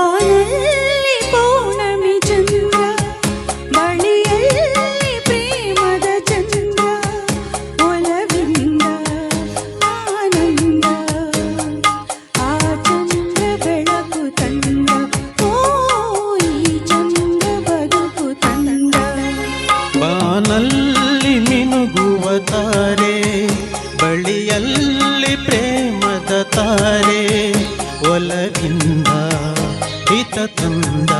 ಬಾನಲ್ಲಿ ಪೌರ್ಣಮಿ ಚಂದ್ರ ಬಳಿಯಲ್ಲಿ ಪ್ರೇಮದ ಚಂದ್ರ ಒಲವಿಂದ ಆನಂದ ಆ ಚಂದ್ರ ಬೆಳಕು ತಂದ ಓ ಈ ಚಂದ್ರ ಬದುಕು ತಂದ ಬಾನಲ್ಲಿ ಮಿನುಗುವ ತಾರೆ ಬಳಿಯಲ್ಲಿ ಪ್ರೇಮದ ತಾರೆ ಒಲವಿಂದ ಹಿತ ತಂದ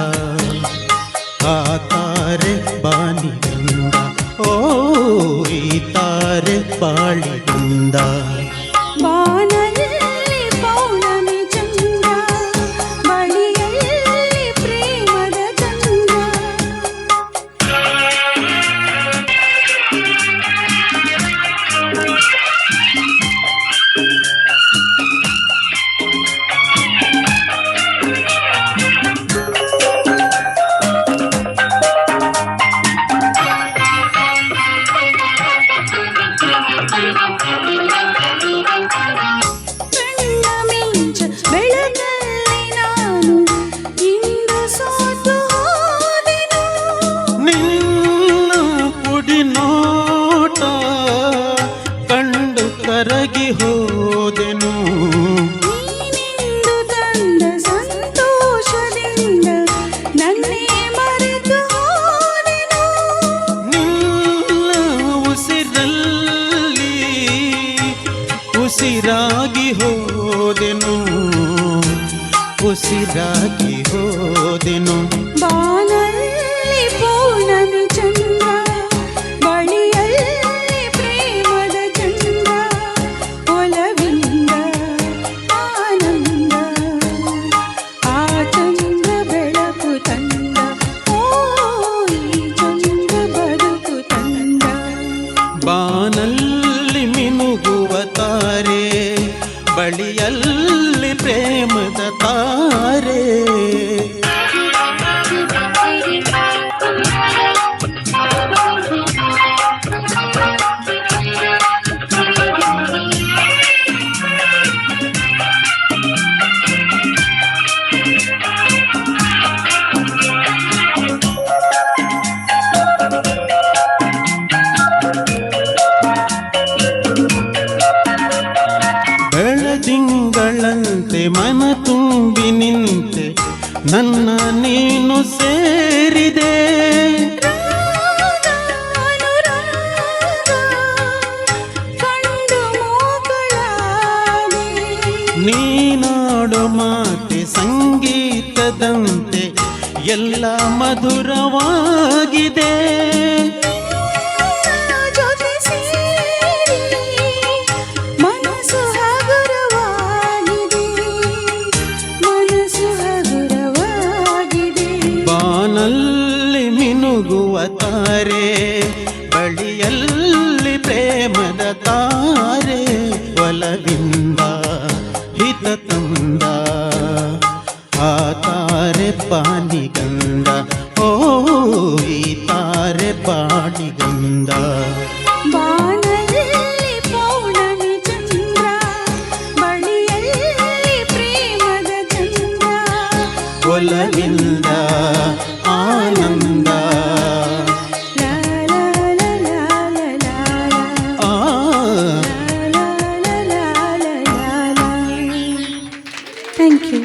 ಉಸಿರಾಗಿ ಹೋದೆನು ಉಸಿರಾಗಿ ಹೋದೆನು. ಬಾನಲ್ಲಿ ಪೌರ್ಣಮಿ ಚಂದ್ರ ಬಳಿಯಲ್ಲಿ ಪ್ರೇಮದ ಚಂದ್ರ ಒಲವಿಂದ ಆನಂದ. ಆ ಚಂದ್ರ ಬೆಳಕು ತಂದ ಓ ಈ ಚಂದ್ರ ಬದುಕು ತಂದ. ಬಾನಲ್ಲಿ வழியல்ல. ಮನ ತುಂಬಿ ನಿಂತೆ ನನ್ನ ನೀನು ಸೇರಿದೆ. ನೀನಾಡು ಮಾತೆ ಸಂಗೀತದಂತೆ ಎಲ್ಲ ಮಧುರವಾಗಿದೆ ತಾರೆ ಬಳಿಯಲ್ಲಿ ಪ್ರೇಮದ ತಾರೆ ಒಲವಿಂದ ಹಿತ ತಂದ ಆ ತಾರೆ ಪಾಣಿಗಂದ ಓ ಈ ತಾರೆ ಪಾಣಿಗಂದ ಬಾನಲ್ಲಿ ಪೌರ್ಣಮಿ ಚಂದ್ರ ಬಳಿಯಲ್ಲಿ ಪ್ರೇಮದ ಚಂದ್ರ ಒಲವಿಂದ